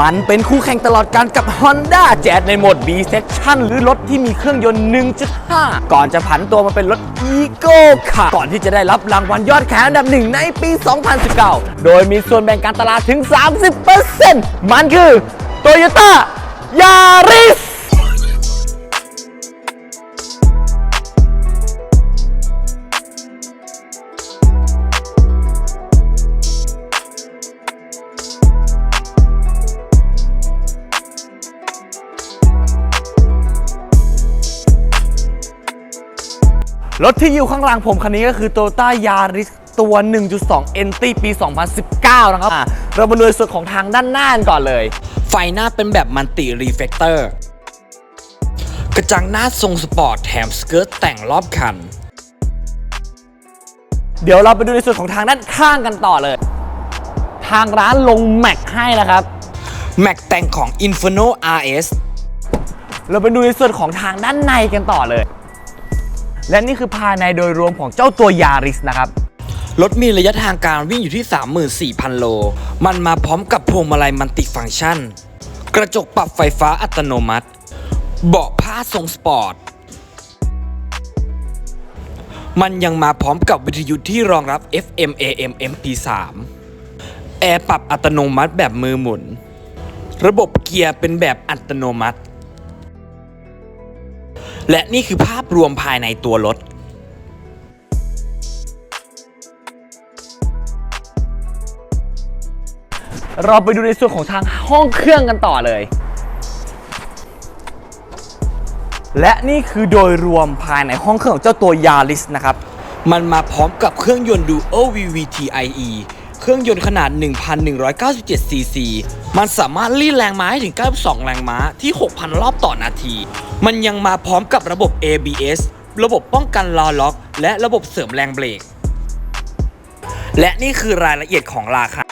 มันเป็นคู่แข่งตลอดการกับ Honda Jazz ในโหมด B Section หรือรถที่มีเครื่องยนต์ 1.5 ก่อนจะผันตัวมาเป็นรถ Eco ค่ะ ก่อนที่จะได้รับรางวัลยอดขายอันดับหนึ่งในปี 2019 โดยมีส่วนแบ่งการตลาดถึง 30%มันคือ Toyota Yaris รถที่อยู่ข้างหลังผมคันนี้ก็คือ Toyota Yaris ตัว 1.2 NT ปี 2019 นะครับอะเรามาดูในส่วนของทางด้านหน้ากันก่อนเลย ไฟหน้าเป็นแบบมันติรีเฟกเตอร์ กระจังหน้าทรงสปอร์ตแถมสเกิร์ตแต่งรอบคัน เดี๋ยวเราไปดูในส่วนของทางด้านข้างกันต่อเลย ทางร้านลงแม็กให้นะครับ แม็กแต่งของ Inferno RS เราไปดูในส่วนของทางด้านในกันต่อเลย และนี่คือภายในโดยรวมของเจ้าตัว Yaris นะครับรถมีระยะทางการวิ่งอยู่ที่ 34,000 โล มันมาพร้อมกับพวงมาลัยมันติฟังก์ชัน กระจกปรับไฟฟ้าอัตโนมัติ เบาะผ้าทรงสปอร์ต มันยังมาพร้อมกับวิทยุที่รองรับ FM AM MP3 แอร์ปรับอัตโนมัติแบบมือหมุน ระบบเกียร์เป็นแบบอัตโนมัติ และนี่คือภาพรวมภายในตัวรถเราไปดูในส่วนของทางห้องเครื่องกันต่อเลย และนี่คือโดยรวมภายในห้องเครื่องของเจ้าตัว Yaris นะครับ มันมาพร้อมกับเครื่องยนต์ Dual VVT IE เครื่องยนต์ขนาด 1,197 cc มันสามารถรีดแรงม้าให้ถึง 92 แรงม้าที่ 6,000 รอบต่อนาที มันยังมาพร้อมกับระบบ ABS ระบบป้องกันล้อล็อก และระบบเสริมแรงเบรก และนี่คือรายละเอียดของราคา